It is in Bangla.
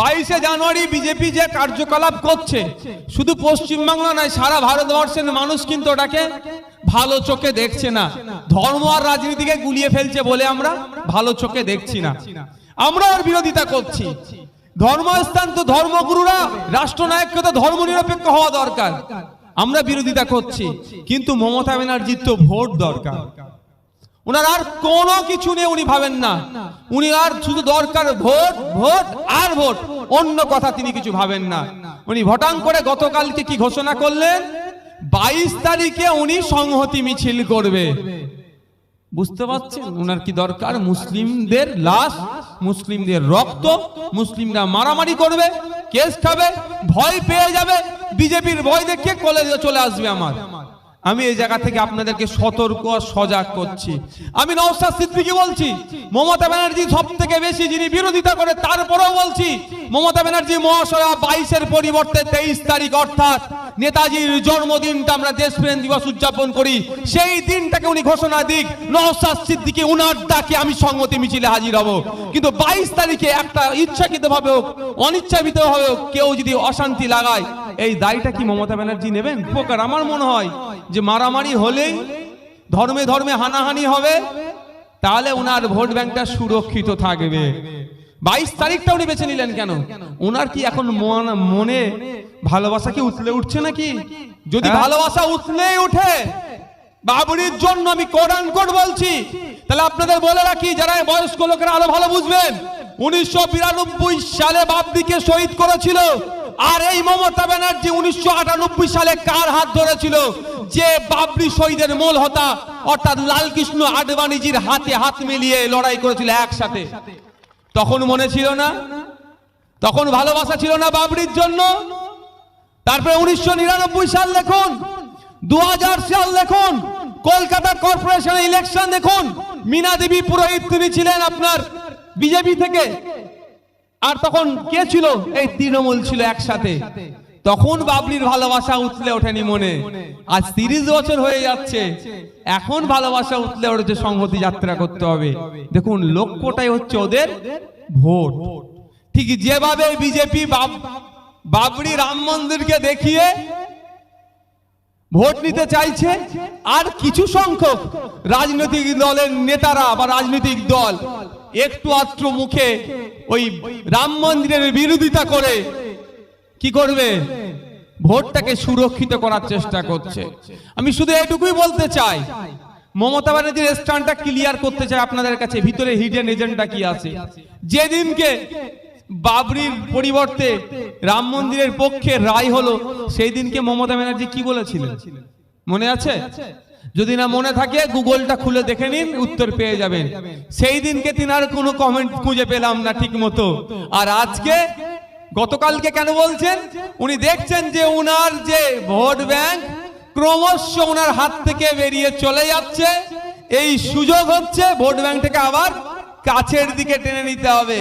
বাইশে জানুয়ারি বিজেপি যে কার্যকলাপ করছে, শুধু পশ্চিমবাংলা নয়, সারা ভারতবর্ষের মানুষ কিন্তু ওটাকে ভালো চোখে দেখছে না। ধর্ম আর রাজনীতিকে গুলিয়ে ফেলছে বলে আমরা ভালো চোখে দেখছি না। আমরা ওর বিরোধিতা করছি। ধর্মস্থান তো ধর্মগুরুরা, রাষ্ট্রনায়ককে তো ধর্ম নিরপেক্ষ হওয়া দরকার। আমরা বিরোধিতা করছি, কিন্তু মমতা ব্যানার্জির তো ভোট দরকার। ওনার আর কোনো কিছু নিয়ে উনি ভাবেন না। উনি আর শুধু দরকার ভোট ভোট আর ভোট। অন্য কথা তিনি কিছু ভাবেন না। উনি ভটাং করে গতকালকে কি ঘোষণা করলেন? বাইশ তারিখে উনি সংহতি মিছিল করবে। বুঝতে পারছেন? ওনার কি দরকার? মুসলিমদের লাশ, মুসলিমদের রক্ত, মুসলিমরা মারামারি করবে, কেস খাবে, ভয় পেয়ে যাবে। বিজেপির ভয় দেখিয়ে কলেজে চলে আসবে আমার। আমি এই জায়গা থেকে আপনাদেরকে সতর্ক, সজাগ করছি। আমি নওশাদ সিদ্দিকী বলছি, মমতা ব্যানার্জি সব থেকে বেশি যিনি বিরোধিতা করে, তারপরেও বলছি, মমতা ব্যানার্জি মহাশয়া বাইশের পরিবর্তে তেইশ তারিখ, অর্থাৎ নেতাজির জন্মদিনটা আমরা দেশপ্রেম দিবস উদযাপন করি। সেই দিনটাকে উনি ঘোষণা দিক, নওশাদ সিদ্দিকী উনার ডাকে আমি সংগতি মিছিলে হাজির হব। কিন্তু বাইশ তারিখে একটা ইচ্ছাকৃত ভাবে হোক, অনিচ্ছাকৃত ভাবে হোক, কেউ যদি অশান্তি লাগায়, এই দায়টা কি মমতা ব্যানার্জি নেবেন? উপকার আমার মনে হয় যে মারামারি হলেই ধর্মে ধর্মে হানাহানি হবে, তাহলে ওনার ভোট ব্যাংকটা সুরক্ষিত থাকবে। বাইশ তারিখটা উনি বেছে নিলেন কেন? ওনার কি এখন মনে ভালোবাসা কি উতলে উঠছে নাকি? যদি হ্যাঁ? ভালোবাসা উতলেই উঠে বাবরির জন্য আমি কোরআন কোড বলছি। তাহলে আপনাদের বলে রাখি যারা বয়স্ক লোকেরা আরও ভালো বুঝবেন উনিশশো বিরানব্বই সালে বাবদিকে শহীদ করেছিল। আর এই মমতা ব্যানার্জি উনিশশো আটানব্বই সালে কার হাত ধরেছিল? যে বাবরি শহীদের মূল হতা অর্থাৎ লালকৃষ্ণ আডবাণীজির হাতে হাত মিলিয়ে লড়াই করেছিল একসাথে। তখন মনে ছিল না। তখন ভালোবাসা ছিল না বাবরির জন্য। তারপরে উনিশশো নিরানব্বই সাল দেখুন, দু হাজার সাল দেখুন, কলকাতা কর্পোরেশনের ইলেকশন দেখুন, মিনা দেবী পুরোহিত তিনি ছিলেন আপনার বিজেপি থেকে। আর তখন কে ছিল? এই তৃণমূল ছিল একসাথে। তখন বাবলির ভালোবাসা উঠলে ওঠেনি মনে। আজ তিরিশ বছর হয়ে যাচ্ছে। এখন ভালোবাসা উঠলে ওঠেছে সংহতি যাত্রা করতে হবে। দেখুন, লক্ষ্যটাই হচ্ছে ওদের ভোট। ঠিক যেভাবে বিজেপি বাবরি রাম মন্দিরকে দেখিয়ে ভোট নিতে চাইছে, আর কিছু সংখ্যক রাজনৈতিক দলের নেতারা বা রাজনৈতিক দল একটু আত্র মুখে ওই রাম মন্দিরের বিরোধিতা করে কি করবে? ভোটটাকে সুরক্ষিত করার চেষ্টা করছে। আমি শুধু এটুকুই বলতে চাই, মমতা ব্যানার্জির স্ট্যান্ডটা ক্লিয়ার করতে চাই আপনাদের কাছে, ভিতরে হিডেন এজেন্ডা কি আছে? যেদিনকে বাবরির পরিবর্তে রাম মন্দিরের পক্ষে রায় হলো সেই দিনকে মমতা ব্যানার্জি কি বলেছিলেন? মনে আছে? যদি না মনে থাকে, গুগলটা খুলে দেখে নিন, উত্তর পেয়ে যাবেন। সেই দিনকে তিনার কোনো কমেন্ট খুঁজে পেলাম না ঠিক মতো আর আজকে গতকালকে কেন বলছেন? উনি দেখছেন যে উনার যে ভোট ব্যাংক ক্রমশ ওনার হাত থেকে বেরিয়ে চলে যাচ্ছে। এই সুযোগ হচ্ছে ভোট ব্যাংক থেকে আবার কাছের দিকে টেনে নিতে হবে।